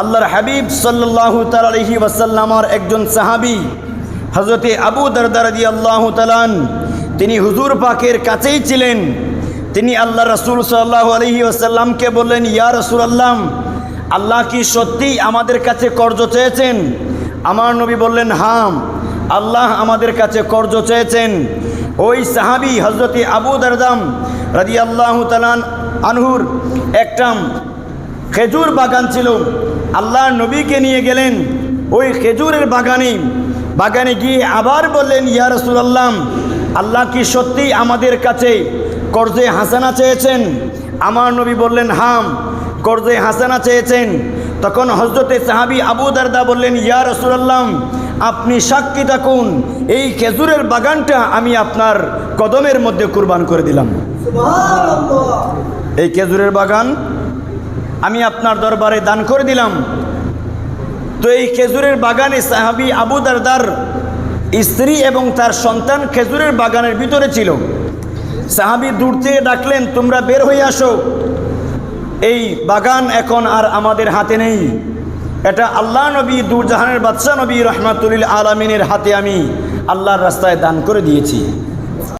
আল্লাহর হাবিব সাল্লাহ তালহি ওয়াসাল্লামার একজন সাহাবি হজরতে আবু দরদারদি আল্লাহ তালান তিনি হুজুর পাকের কাছেই ছিলেন। তিনি আল্লাহ রসুল সাল্লাহ আলহি ওয়াসাল্লামকে বললেন, ইয়া রসুল আল্লাহ আল্লাহ কি সত্যিই আমাদের কাছে কর্জ চেয়েছেন? আমার নবী বললেন, হাম, আল্লাহ আমাদের কাছে কর্জ চেয়েছেন। ওই সাহাবি হজরতে আবু দরদাম রাজি আল্লাহ তালান আনহুর একটা খেজুর বাগান ছিল। আল্লাহ নবীকে নিয়ে গেলেন ওই খেজুরের বাগানে। বাগানে গিয়ে আবার বললেন ইয়া রসুলাল্লাহ আল্লাহ কি সত্যি আমাদের কাছে কর্জে হাসানা চেয়েছেন? আমার নবী বললেন হাম কর্জে হাসানা চেয়েছেন। তখন হজরতে সাহাবি আবু দারদা বললেন ইয়া রসুলাল্লাহ আপনি সাক্ষী থাকুন এই খেজুরের বাগানটা আমি আপনার কদমের মধ্যে কুরবান করে দিলাম। এই খেজুরের বাগান আমি আপনার দরবারে দান করে দিলাম। তো এই খেজুরের বাগানে সাহাবি আবু দারদার স্ত্রী এবং তার সন্তান খেজুরের বাগানের ভিতরে ছিল। সাহাবি দূর থেকে ডাকলেন, তোমরা বের হয়ে আসো। এই বাগান এখন আর আমাদের হাতে নেই। এটা আল্লাহ নবী, দুরজাহানের বাদশাহ নবী রহমাতুল আলমিনের হাতে আমি আল্লাহর রাস্তায় দান করে দিয়েছি।